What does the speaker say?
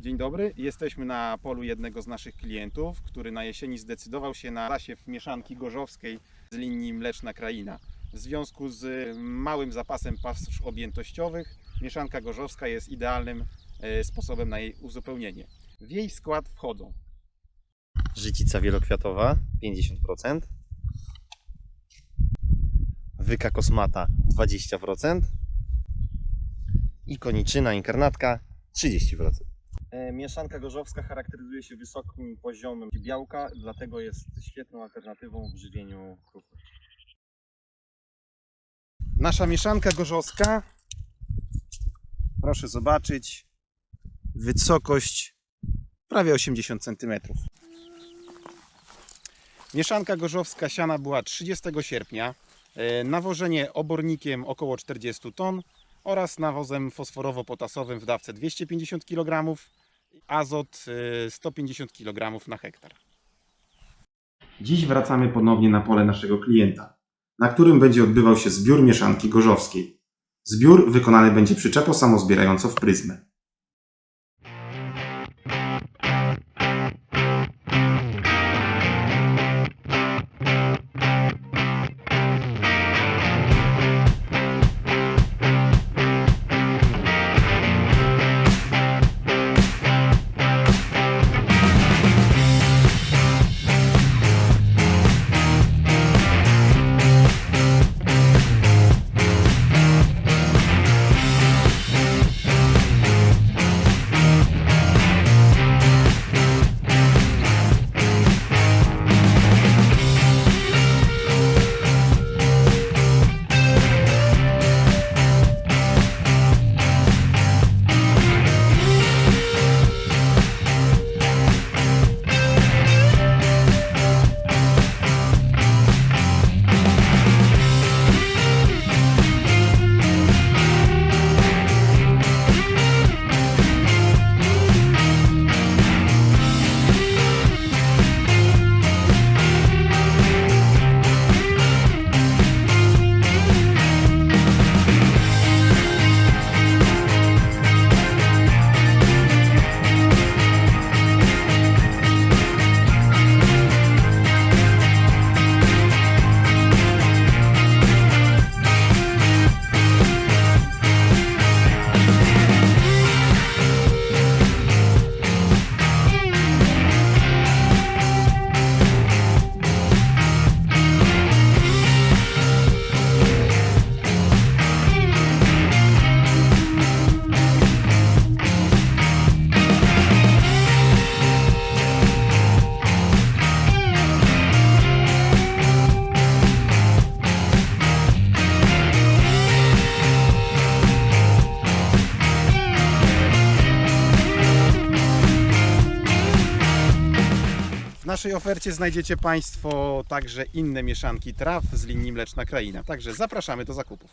Dzień dobry. Jesteśmy na polu jednego z naszych klientów, który na jesieni zdecydował się na zasiew mieszanki gorzowskiej z linii Mleczna Kraina. W związku z małym zapasem pasz objętościowych, mieszanka gorzowska jest idealnym e, sposobem na jej uzupełnienie. W jej skład wchodzą Życica wielokwiatowa 50%. Wyka kosmata 20%. I koniczyna inkarnatka 30%. E, Mieszanka gorzowska charakteryzuje się wysokim poziomem białka, dlatego jest świetną alternatywą w żywieniu krówek. Nasza mieszanka gorzowska, proszę zobaczyć, wysokość prawie 80 cm. Mieszanka gorzowska siana była 30 sierpnia. E, Nawożenie obornikiem około 40 ton oraz nawozem fosforowo-potasowym w dawce 250 kg, azot y, 150 kg na hektar. Dziś wracamy ponownie na pole naszego klienta, na którym będzie odbywał się zbiór mieszanki gorzowskiej. Zbiór wykonany będzie przyczepo samozbierająco w pryzmę. Naszej ofercie znajdziecie Państwo także inne mieszanki traw z linii Mleczna Kraina. Także zapraszamy do zakupów.